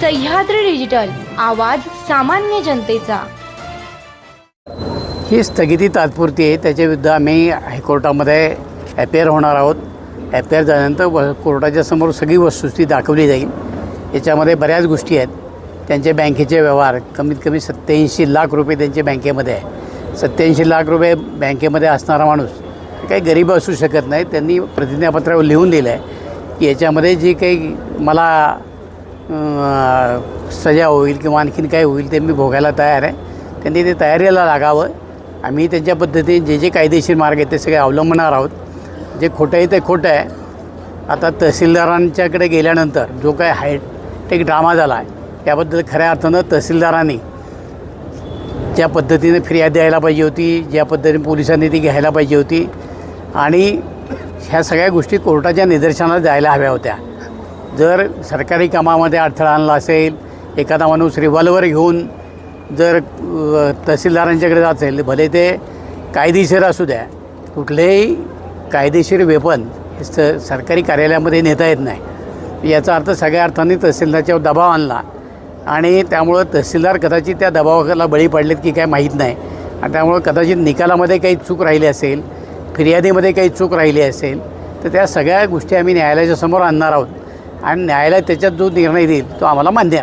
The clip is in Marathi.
सह्याद्री डिजिटल आवाज सामान्य जनतेचा. ही स्थगिती तात्पुरती आहे. त्याच्याविरुद्ध आम्ही हायकोर्टामध्ये ॲपेअर होणार आहोत. ॲपेअर झाल्यानंतर व कोर्टाच्या समोर सगळी वस्तुस्थिती दाखवली जाईल. याच्यामध्ये बऱ्याच गोष्टी आहेत. त्यांचे बँकेचे व्यवहार कमीत कमी सत्त्याऐंशी लाख रुपये त्यांच्या बँकेमध्ये आहे. सत्त्याऐंशी लाख रुपये बँकेमध्ये असणारा माणूस काही गरीब असू शकत नाही. त्यांनी प्रतिज्ञापत्रावर लिहून दिलं आहे की याच्यामध्ये जी काही मला सजा होईल किंवा आणखीन काय होईल ते मी भोगायला तयार आहे. त्यांनी ते तयारीला लागावं. आम्ही त्यांच्या पद्धतीने जे जे कायदेशीर मार्ग आहेत ते सगळे अवलंबणार आहोत. जे खोटं आहे ते खोटं आहे. आता तहसीलदारांच्याकडे गेल्यानंतर जो काय हायटेक ड्रामा झाला आहे त्याबद्दल खऱ्या अर्थानं तहसीलदारांनी ज्या पद्धतीने फिर्याद द्यायला पाहिजे होती ज्या पद्धतीने पोलिसांनी ती घ्यायला पाहिजे होती आणि ह्या सगळ्या गोष्टी कोर्टाच्या निदर्शनाला जायला हव्या होत्या. जर सरकारी कामामध्ये अडथळा आणला असेल एखादा माणूस रिव्हॉल्वर घेऊन जर तहसीलदारांच्याकडे जात असेल भले ते कायदेशीर असू द्या कुठलेही कायदेशीर वेपन हे स सरकारी कार्यालयामध्ये नेता येत नाही. याचा अर्थ सगळ्या अर्थाने तहसीलदारच्यावर दबाव आणला आणि त्यामुळं तहसीलदार कदाचित त्या दबावाला बळी पडलेत की काय माहीत नाही. आणि त्यामुळं कदाचित निकालामध्ये काही चूक राहिली असेल फिर्यादीमध्ये काही चूक राहिली असेल तर त्या सगळ्या गोष्टी आम्ही न्यायालयाच्या समोर आणणार आहोत. आणि न्यायालय त्याच्यात जो निर्णय देईल तो आम्हाला मान्य आहे.